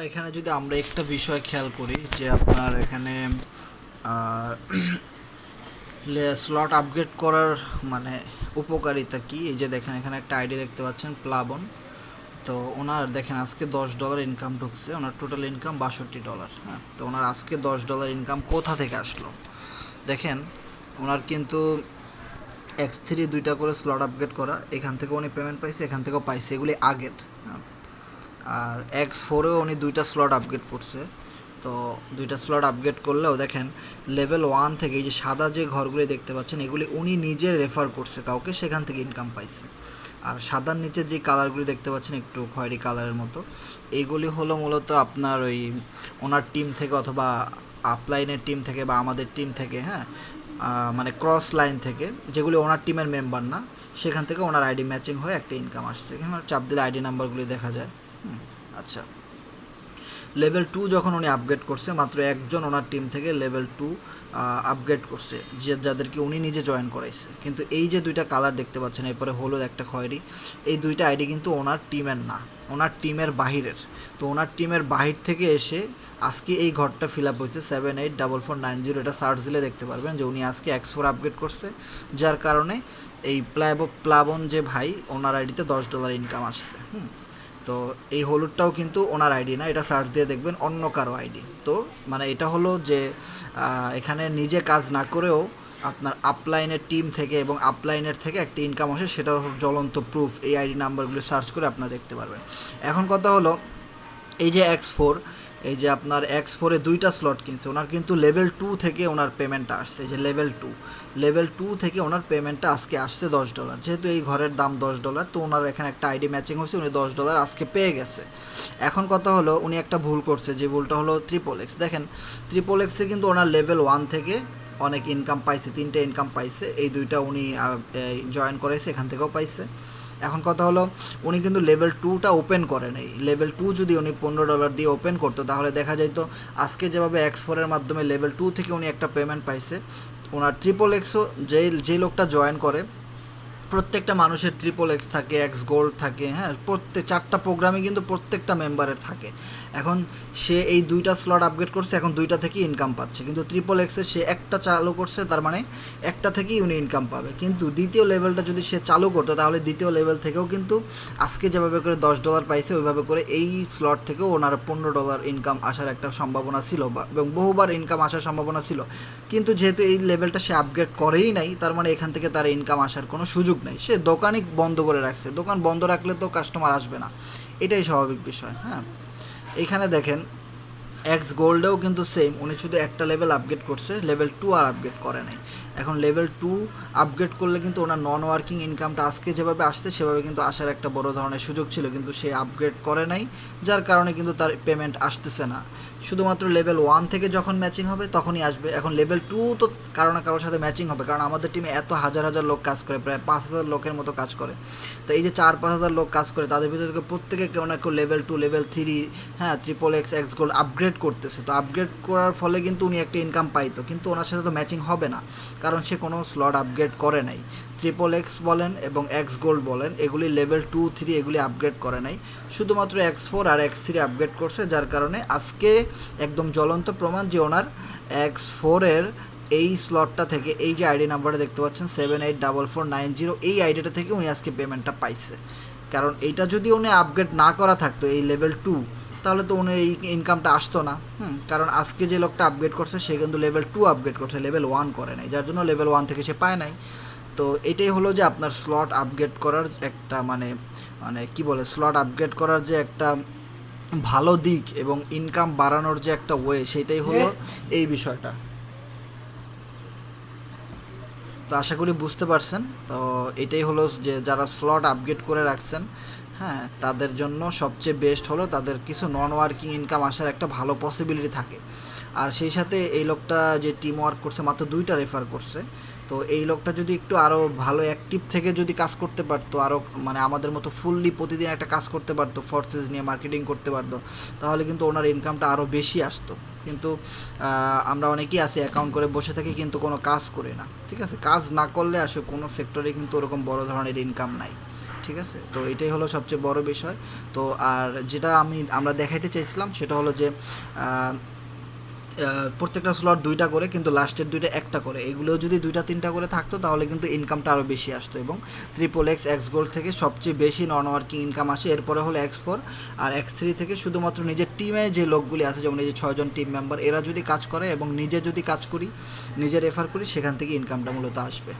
এখানে যদি আমরা একটা বিষয় খেয়াল করি যে আপনার এখানে স্লট আপগ্রেড করার মানে উপকারিতা কি? এই যে দেখেন, এখানে একটা আইডি দেখতে পাচ্ছেন, প্লাবন। তো ওনার দেখেন, আজকে দশ ডলার ইনকাম ঢুকছে। ওনার টোটাল ইনকাম বাষট্টি ডলার হ্যাঁ? তো ওনার আজকে দশ ডলার ইনকাম কোথা থেকে আসলো? দেখেন, ওনার কিন্তু এক্স থ্রি দুইটা করে স্লট আপগ্রেড করা, এখান থেকে উনি পেমেন্ট পাইছে, এখান থেকেও পাইছে। এগুলি আগের হ্যাঁ? আর এক্স ফোরেও উনি দুইটা স্লট আপগ্রেড করছে। তো দুইটা স্লট আপগ্রেড করলেও দেখেন লেভেল ওয়ান থেকে এই যে সাদা যে ঘরগুলি দেখতে পাচ্ছেন, এগুলি উনি নিজে রেফার করছে কাউকে, সেখান থেকে ইনকাম পাইছে। আর সাদার নিচে যে কালারগুলি দেখতে পাচ্ছেন, একটু খয়েরি কালারের মতো এইগুলি হলো মূলত আপনার ওই ওনার টিম থেকে অথবা আপলাইনের টিম থেকে বা আমাদের টিম থেকে হ্যাঁ? মানে ক্রস লাইন থেকে, যেগুলি ওনার টিমের মেম্বার না, সেখান থেকে ওনার আইডি ম্যাচিং হয়ে একটা ইনকাম আসছে। চাপ দিলে আইডি নাম্বারগুলি দেখা যায়। আচ্ছা। লেভেল টু যখন উনি আপগ্রেড করছে, মাত্র একজন ওনার টিম থেকে লেভেল টু আপগ্রেড করছে, যে, যাদেরকে উনি নিজে জয়েন করাইছে। কিন্তু এই যে দুইটা কালার দেখতে পাচ্ছেন, এরপরে হলুদ, একটা খয়েরি, এই দুইটা আইডি কিন্তু ওনার টিমের না, ওনার টিমের বাহিরের। তো ওনার টিমের বাহির থেকে এসে আজকে এই ঘরটা ফিল আপ হয়েছে seven eight double four nine zero এটা সার্চ দিলে দেখতে পারবেন যে উনি আজকে এক্স ফোর আপগ্রেড করছে, যার কারণে এই প্লাব প্লাবন যে ভাই, ওনার আইডিতে দশ ডলার ইনকাম আসছে, হুম। তো এই হলুদটাও কিন্তু ওনার আইডি না, এটা সার্চ দিয়ে দেখবেন অন্য কারও আইডি। তো মানে এটা হলো যে এখানে নিজে কাজ না করেও আপনার আপলাইনের টিম থেকে এবং আপলাইনের থেকে একটা ইনকাম আসে, সেটার জ্বলন্ত প্রুফ এই আইডি নাম্বারগুলো সার্চ করে আপনারা দেখতে পারবেন। এখন কথা হলো, এই যে এক্স ফোর এই যে আপনার এক্স ফোরে দুইটা স্লট কিনছে, ওনার কিন্তু লেভেল টু থেকে ওনার পেমেন্টটা আসছে যে লেভেল টু লেভেল টু থেকে ওনার পেমেন্টটা আজকে আসছে দশ ডলার যেহেতু এই ঘরের দাম দশ ডলার তো ওনার এখানে একটা আইডি ম্যাচিং হয়েছে, উনি দশ ডলার আজকে পেয়ে গেছে। এখন কথা হলো, উনি একটা ভুল করছে, যে ভুলটা হলো ট্রিপল এক্স দেখেন ট্রিপল এক্সে কিন্তু ওনার লেভেল ওয়ান থেকে অনেক ইনকাম পাইছে, তিনটে ইনকাম পাইছে, এই দুইটা উনি জয়েন করেছে এখান থেকেও পাইছে। এখন কথা হলো, উনি কিন্তু লেভেল টুটা ওপেন করেন এই। লেভেল টু যদি উনি পনেরো ডলার দিয়ে ওপেন করতো, তাহলে দেখা যেত আজকে যেভাবে এক্স ফোরের মাধ্যমে লেভেল টু থেকে উনি একটা পেমেন্ট পাইছে ওনার ট্রিপল এক্সও যে যে লোকটা জয়েন করে প্রত্যেকটা মানুষের ট্রিপল এক্স থাকে এক্স গোল্ড থাকে হ্যাঁ প্রত্যেক চারটা প্রোগ্রামে কিন্তু প্রত্যেকটা মেম্বারের থাকে। এখন সে এই দুইটা স্লট আপগ্রেড করছে, এখন দুইটা থেকেই ইনকাম পাচ্ছে। কিন্তু ট্রিপল এক্সে সে একটা চালু করছে, তার মানে একটা থেকেই উনি ইনকাম পাবে। কিন্তু দ্বিতীয় লেভেলটা যদি সে চালু করতো, তাহলে দ্বিতীয় লেভেল থেকেও কিন্তু আজকে যেভাবে করে দশ ডলার পাইছে, ওইভাবে করে এই স্লট থেকেও ওনার পনেরো ডলার ইনকাম আসার একটা সম্ভাবনা ছিল এবং বহুবার ইনকাম আসার সম্ভাবনা ছিল। কিন্তু যেহেতু এই লেভেলটা সে আপগ্রেড করেই নাই, তার মানে এখান থেকে তার ইনকাম আসার কোনো সুযোগ নেই। সে দোকানই বন্ধ করে রাখছে। দোকান বন্ধ রাখলে তো কাস্টমার আসবে না। এটাই স্বাভাবিক বিষয় হ্যাঁ? এখানে দেখেন এক্স গোল্ডেও কিন্তু সেম উনি শুধু একটা লেভেল আপগ্রেড করছে লেভেল টু আর আপগ্রেড করে নাই। এখন লেভেল টু আপগ্রেড করলে কিন্তু ওনার নন ওয়ার্কিং ইনকামটা আজকে যেভাবে আসছে, সেভাবে কিন্তু আসার একটা বড় ধরনের সুযোগ ছিল, কিন্তু সে আপগ্রেড করে নাই, যার কারণে কিন্তু তার পেমেন্ট আসতেছে না। শুধুমাত্র লেভেল ওয়ান থেকে যখন ম্যাচিং হবে, তখনই আসবে। এখন লেভেল টু তো কারও না কারোর সাথে ম্যাচিং হবে, কারণ আমাদের টিমে এত হাজার হাজার লোক কাজ করে, প্রায় পাঁচ হাজার লোকের মতো কাজ করে। তো এই যে চার পাঁচ হাজার লোক কাজ করে, তাদের ভিতর থেকে প্রত্যেকে কেউ না কেউ লেভেল টু লেভেল থ্রি হ্যাঁ triple X X gold upgrade করতেছে। তো আপগ্রেড করার ফলে কিন্তু উনি একটা ইনকাম পাইতো। কিন্তু ওনার সাথে তো ম্যাচিং হবে না। কারণ সে কোনো স্লট আপগ্রেড করে নাই। ট্রিপল এক্স বলেন এবং এক্স গোল্ড বলেন, এগুলি লেভেল টু থ্রি এগুলি আপগ্রেড করে নাই। শুধুমাত্র এক্স ফোর আর এক্স থ্রি আপগ্রেড করছে, যার কারণে আজকে একদম জ্বলন্ত প্রমাণ যে ওনার এক্স ফোরের এই স্লটটা থেকে, এই যে আইডি নাম্বারটা দেখতে পাচ্ছেন seven eight double four nine zero এই আইডিটা থেকে উনি আজকে পেমেন্টটা পাইছে। কারণ এইটা যদি উনি আপগ্রেড না করা থাকতো, এই লেভেল টু তাহলে তো উনি এই ইনকামটা আসতো না। হুম কারণ আজকে যে লোকটা আপগ্রেড করছে সে কিন্তু লেভেল টু আপগ্রেড করছে লেভেল ওয়ান করে নাই যার জন্য লেভেল ওয়ান থেকে সে পায় নাই। তো এটাই হলো যে আপনার স্লট আপগ্রেড করার একটা মানে মানে কি বলে স্লট আপগ্রেড করার যে একটা ভালো দিক এবং ইনকাম বাড়ানোর যে একটা ওয়ে সেটাই হলো এই বিষয়টা। তো আশা করি বুঝতে পারছেন। তো এটাই হলো যে যারা স্লট আপগ্রেড করে রাখছেন হ্যাঁ তাদের জন্য সবচেয়ে বেস্ট হলো তাদের কিছু নন ওয়ার্কিং ইনকাম আসার একটা ভালো পসিবিলিটি থাকে। আর সেই সাথে এই লোকটা যে টিম ওয়ার্ক করছে, মাত্র দুইটা রেফার করছে। তো এই লোকটা যদি একটু আরও ভালো অ্যাক্টিভ থেকে যদি কাজ করতে পারতো আরও মানে আমাদের মতো ফুললি প্রতিদিন একটা কাজ করতে পারতো ফোর্সেস নিয়ে মার্কেটিং করতে পারতো, তাহলে কিন্তু ওনার ইনকামটা আরও বেশি আসতো। কিন্তু আমরা অনেকেই আছি অ্যাকাউন্ট করে বসে থাকি কিন্তু কোনো কাজ করি না, ঠিক আছে? কাজ না করলে আসলে কোনো সেক্টরে কিন্তু ওরকম বড় ধরনের ইনকাম নাই। ঠিক আছে? তো এটাই হলো সবচেয়ে বড় বিষয়। তো আর যেটা আমি, আমরা দেখাইতে চাইছিলাম সেটা হলো যে প্রত্যেকটা স্লট দুইটা করে কিন্তু লাস্টের দুইটা একটা করে। এগুলো যদি দুইটা, তিনটা করে থাকতো তাহলে কিন্তু ইনকামটা আরও বেশি আসতো এবং ট্রিপল এক্স এক্স গোল্ড থেকে সবচেয়ে বেশি নন ওয়ার্কিং ইনকাম আসে। এরপরে হলো এক্স ফোর আর এক্স থ্রি থেকে শুধুমাত্র নিজের টিমে যে লোকগুলি আছে, যেমন এই যে ছয়জন টিম মেম্বার এরা যদি কাজ করে এবং নিজে যদি কাজ করি, নিজে রেফার করি, সেখান থেকে ইনকামটা মূলত আসবে।